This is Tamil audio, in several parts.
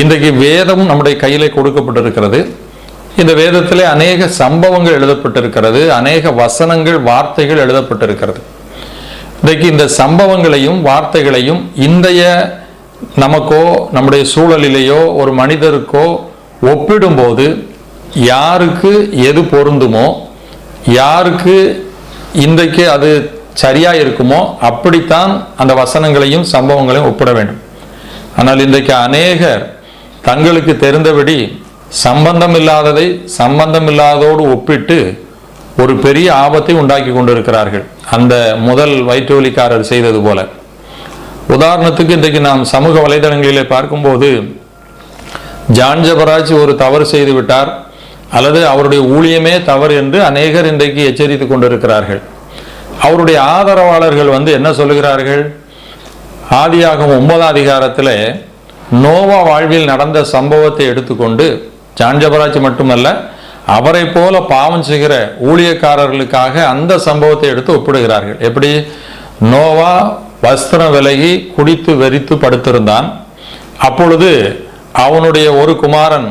இன்றைக்கு வேதம் நம்முடைய கையிலே கொடுக்கப்பட்டிருக்கிறது. இந்த வேதத்திலே அநேக சம்பவங்கள் எழுதப்பட்டிருக்கிறது. அநேக வசனங்கள் வார்த்தைகள் எழுதப்பட்டிருக்கிறது. இன்றைக்கு இந்த சம்பவங்களையும் வார்த்தைகளையும் இன்றைய நமக்கோ நம்முடைய சூழலிலேயோ ஒரு மனிதருக்கோ ஒப்பிடும்போது யாருக்கு எது பொருந்துமோ யாருக்கு இன்றைக்கு அது சரியா இருக்குமோ அப்படித்தான் அந்த வசனங்களையும் சம்பவங்களையும் ஒப்பிட வேண்டும். ஆனால் இன்றைக்கு அநேகர் தங்களுக்கு தெரிந்தபடி சம்பந்தம் இல்லாததை சம்பந்தம் இல்லாததோடு ஒப்பிட்டு ஒரு பெரிய ஆபத்தை உண்டாக்கி கொண்டிருக்கிறார்கள். அந்த முதல் வயிற்றுவலிக்காரர் செய்தது போல. உதாரணத்துக்கு இன்றைக்கு நாம் சமூக வலைதளங்களிலே பார்க்கும்போது ஜான் ஜபராஜ் ஒரு தவறு செய்து விட்டார் அல்லது அவருடைய ஊழியமே தவறு என்று அநேகர் இன்றைக்கு எச்சரித்துக் கொண்டிருக்கிறார்கள். அவருடைய ஆதரவாளர்கள் வந்து என்ன சொல்லுகிறார்கள்? ஆதியாகும் ஒன்பதாம் அதிகாரத்தில் நோவா வாழ்வில் நடந்த சம்பவத்தை எடுத்துக்கொண்டு ஜான்ஜபராஜ் மட்டுமல்ல அவரை போல பாவம் செய்கிற ஊழியக்காரர்களுக்காக அந்த சம்பவத்தை எடுத்து ஒப்பிடுகிறார்கள். எப்படி? நோவா வஸ்திரம் விலகி குடித்து வெறித்து படுத்திருந்தான். அப்பொழுது அவனுடைய ஒரு குமாரன்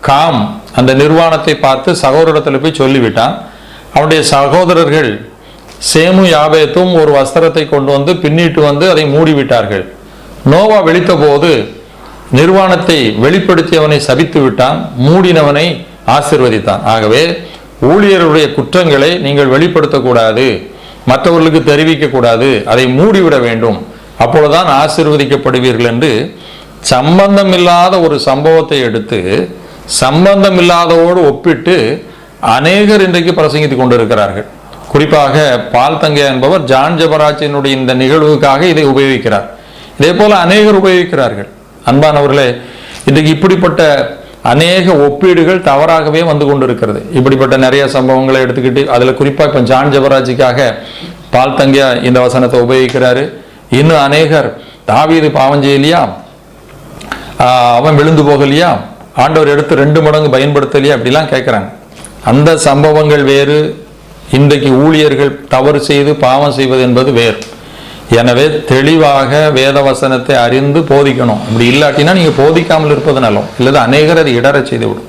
காம் அந்த நிர்வாணத்தை பார்த்து சகோதரத்தில் போய் சொல்லிவிட்டான். அவனுடைய சகோதரர்கள் சேமு யாபேத்தும் ஒரு வஸ்திரத்தை கொண்டு வந்து பின்னிட்டு வந்து அதை மூடிவிட்டார்கள். நோவா வெளித்த போது நிர்வாணத்தை வெளிப்படுத்தியவனை சபித்து விட்டான் மூடினவனை ஆசிர்வதித்தான். ஆகவே ஊழியருடைய குற்றங்களை நீங்கள் வெளிப்படுத்தக்கூடாது மற்றவர்களுக்கு தெரிவிக்கக்கூடாது அதை மூடிவிட வேண்டும். அப்பொழுதுதான் ஆசிர்வதிக்கப்படுவீர்கள் என்று சம்பந்தம் இல்லாத ஒரு சம்பவத்தை எடுத்து சம்பந்தம் இல்லாதவோடு ஒப்பிட்டு அநேகர் இன்றைக்கு பிரசங்கித்துக் கொண்டிருக்கிறார்கள். குறிப்பாக பால் தங்கையா என்பவர் ஜான் ஜபராஜினுடைய இந்த நிகழ்வுக்காக இதை உபயோகிக்கிறார். இதே போல அநேகர் உபயோகிக்கிறார்கள். அன்பானவர்களே இன்றைக்கு இப்படிப்பட்ட அநேக ஒப்பீடுகள் தவறாகவே வந்து கொண்டிருக்கிறது. இப்படிப்பட்ட நிறைய சம்பவங்களை எடுத்துக்கிட்டு அதில் குறிப்பாக இப்போ ஜான் ஜபராஜிக்காக பால் தங்கியா இந்த வசனத்தை உபயோகிக்கிறாரு. இன்னும் அநேகர் தாவீது பாவம் செய்யலையா? ஆஹ் அவன் விழுந்து போகலையா? ஆண்டவர் எடுத்து ரெண்டு மடங்கு பயன்படுத்தலையா? அப்படிலாம் கேட்குறாங்க அந்த சம்பவங்கள் வேறு இன்றைக்கு ஊழியர்கள் தவறு செய்து பாவம் செய்வது என்பது வேறு. எனவே தெளிவாக வேதவசனத்தை அறிந்து போதிக்கணும். அப்படி இல்லாட்டினா நீங்க போதிக்காமல் இருப்பது நலம் இல்லது அநேகர் அது இடரச் செய்துவிடும்.